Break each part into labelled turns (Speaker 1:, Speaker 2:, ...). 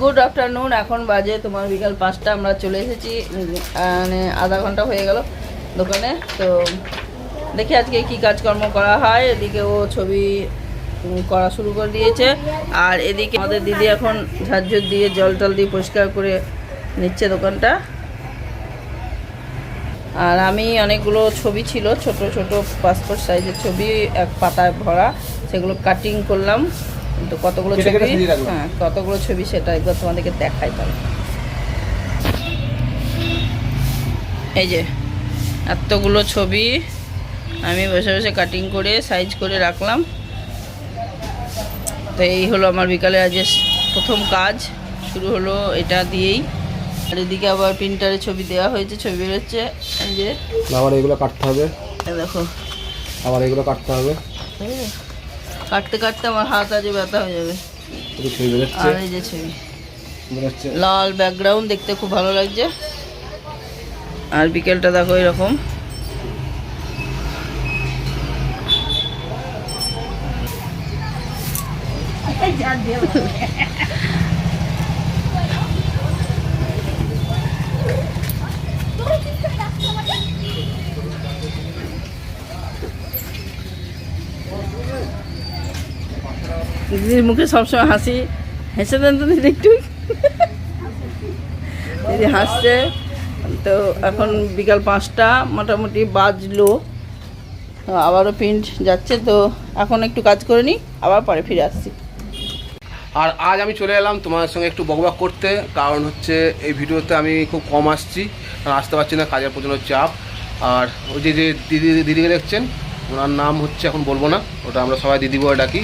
Speaker 1: Good afternoon এখন বাজে তোমার বিকাল পাঁচটা, আমরা চলে এসেছি মানে আধা ঘণ্টা হয়ে গেল দোকানে, তো দেখি আজকে কি কাজকর্ম করা হয়। এদিকে ও ছবি করা শুরু করে দিয়েছে, আর এদিকে আমাদের দিদি এখন ঝাড়ঝুর দিয়ে জল টল দিয়ে পরিষ্কার করে নিচ্ছে দোকানটা। আর আমি অনেকগুলো ছবি ছিল, ছোট ছোট পাসপোর্ট সাইজের ছবি, এক পাতায় ভরা, সেগুলো কাটিং করলাম। তো কতগুলো ছবি? হ্যাঁ কতগুলো ছবি সেটা একবার তোমাদেরকে দেখাই তাহলে। এই যে এতগুলো ছবি আমি বসে বসে কাটিং করে সাইজ করে রাখলাম। তো এই হলো আমার বিকালে আজ প্রথম কাজ। শুরু হলো এটা দিয়েই। আর এদিকে আবার প্রিন্টারে ছবি দেওয়া হয়েছে ছবি বেরোচ্ছে। এই যে
Speaker 2: আবার এগুলো কাটতে হবে।
Speaker 1: দেখো।
Speaker 2: আবার এগুলো কাটতে হবে।
Speaker 1: এই কাটতে কাটতে আমার হাত আজ ব্যথা হয়ে যাবে।
Speaker 2: একটু ছবি বেরোচ্ছে।
Speaker 1: আর এই যে ছবি। লাল ব্যাকগ্রাউন্ড দেখতে খুব ভালো লাগছে। আর বিকেলটা দেখো এরকম। দিদির মুখে সবসময় হাসি। হেসে দেন তো দিদি একটু। দিদি হাসছে। তো এখন বিকাল পাঁচটা, মোটামুটি বাজলো। আবারও প্রিন্ট যাচ্ছে। তো এখন একটু কাজ করে নিই, আবার পরে ফিরে আসছি।
Speaker 2: আর আজ আমি চলে এলাম তোমার সঙ্গে একটু বকবক করতে। কারণ হচ্ছে এই ভিডিওতে আমি খুব কম আসছি। কারণ আসতে পারছি না, কাজের প্রচণ্ড চাপ। আর ওই যে যে দিদি, দিদিকে দেখছেন, ওনার নাম হচ্ছে, এখন বলব না, ওটা আমরা সবাই দিদি বলে ডাকি।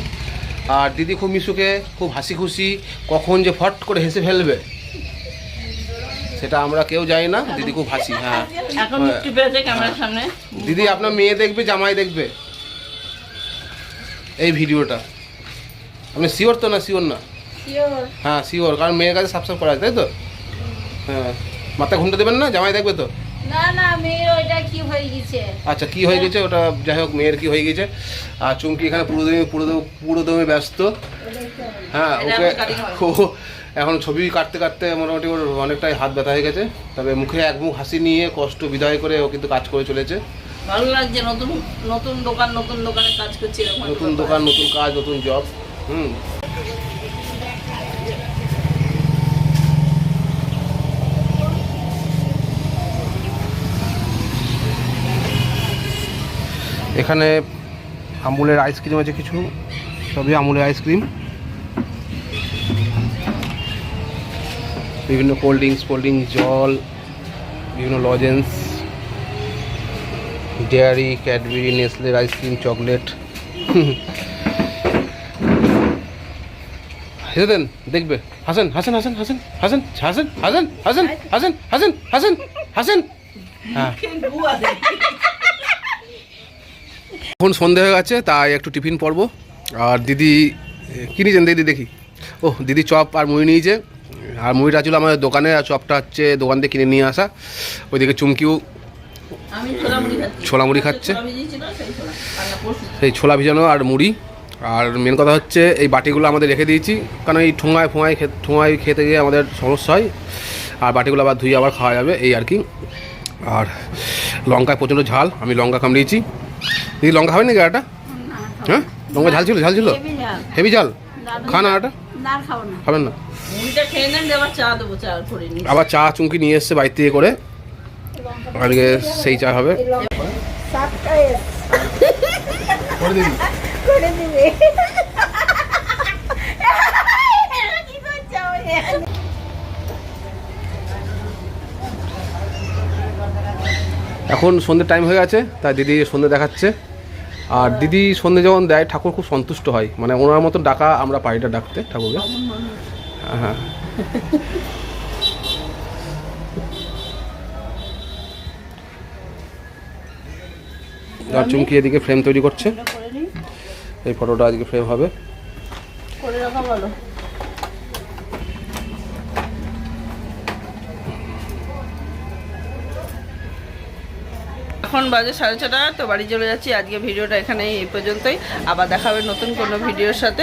Speaker 2: আর দিদি খুব মিশুকে খুব হাসি খুশি কখন যে ফট করে হেসে ফেলবে সেটা আমরা কেউ জানি না দিদি খুব হাসি হ্যাঁ।
Speaker 1: এখন মুক্তি পেয়েছে ক্যামেরার সামনে।
Speaker 2: দিদি আপনার মেয়ে দেখবে জামাই দেখবে এই ভিডিওটা। আপনি শিওর তো না শিওর না? হ্যাঁ শিওর কারণ মেয়ের কাছে সাবস্ক্রাইব করা আছে তাই তো? হ্যাঁ মাথা ঘুমতে দেবেন না জামাই দেখবে তো?
Speaker 3: না না মেয়ের ওইটা কি হয়ে গেছে?
Speaker 2: আচ্ছা কি হয়ে গেছে? ওটা যাই হোক মেয়ের কি হয়ে গেছে? আর চুমকি এখানে পুরো দমে পুরো দমে ব্যস্ত। হ্যাঁ ওকে ও এখন ছবি কাটতে কাটতে মোটামুটি ওর অনেকটাই হাত ব্যথা হয়ে গেছে। তবে মুখে এক মুখ হাসি নিয়ে কষ্ট বিদায় করে ও কিন্তু কাজ করে চলেছে।
Speaker 1: ভালো লাগছে নতুন নতুন দোকান নতুন দোকানে কাজ করছি
Speaker 2: নতুন দোকান নতুন কাজ নতুন জব হুম। এখানে আমুলের আইসক্রিম আছে কিছু সবই আমুলের আইসক্রিম বিভিন্ন কোল্ড ড্রিঙ্কস কোল্ড ড্রিঙ্কস জল বিভিন্ন লজেন্স ডেয়ারি ক্যাডবেরি নেসলের আইসক্রিম চকলেট হেসে দেন দেখবে হাসেন হাসেন হাসেন হাসেন হাসেন হাসেন হাসেন হাসেন হাসেন হাসেন হাসেন হাসেন হ্যাঁ এখন সন্ধে হয়ে গেছে তাই একটু টিফিন পরব। আর দিদি কী নিয়েছেন দিদি দেখি? ও দিদি চপ আর মুড়ি নিয়েছে। আর মুড়িটা ছিল আমাদের দোকানে আর চপটা হচ্ছে দোকান থেকে কিনে নিয়ে আসা। ওইদিকে চুমকিও
Speaker 1: ছোলা মুড়ি খাচ্ছি। সেই ছোলা
Speaker 2: ভিজানো আর মুড়ি। আর মেন কথা হচ্ছে এই বাটিগুলো আমাদের রেখে দিয়েছি। কারণ এই ঠোঙায় ফোঙায় খে ঠোঙায় খেতে গিয়ে আমাদের সমস্যা হয়। আর বাটিগুলো আবার ধুয়ে আবার খাওয়া যাবে এই আর কি। আর লঙ্কায় প্রচণ্ড ঝাল আমি লঙ্কা কামড়িয়েছি দিদি লঙ্কা হবে নাকি গাড়াটা হ্যাঁ? লঙ্কা ঝাল ছিল ঝাল ছিল? হেভি ঝাল। খান
Speaker 3: আটা।
Speaker 2: খাবেন না?
Speaker 1: আবার চা
Speaker 2: চুমকি নিয়ে এসছে বাইর থেকে করে। আজকে সেই চা হবে। এখন সন্ধ্যের টাইম হয়ে গেছে তাই দিদি সন্ধ্যে দেখাচ্ছে। আর দিদি সন্ধে যখন দেয়, ঠাকুর খুব সন্তুষ্ট হয়। মানে ওনার মতন ডাকা আমরা পাড়িটা ডাকতে ঠাকুরকে। হ্যাঁ। আর চুমকি এদিকে ফ্রেম তৈরি করছে। এই ফটোটা আজকে ফ্রেম হবে।
Speaker 1: করে রাখা ভালো। এখন বাজে সাড়ে ছটা, তো বাড়ি চলে যাচ্ছি। আজকে ভিডিওটা এখানে এই পর্যন্তই। আবার দেখা হবে নতুন কোনো ভিডিওর সাথে।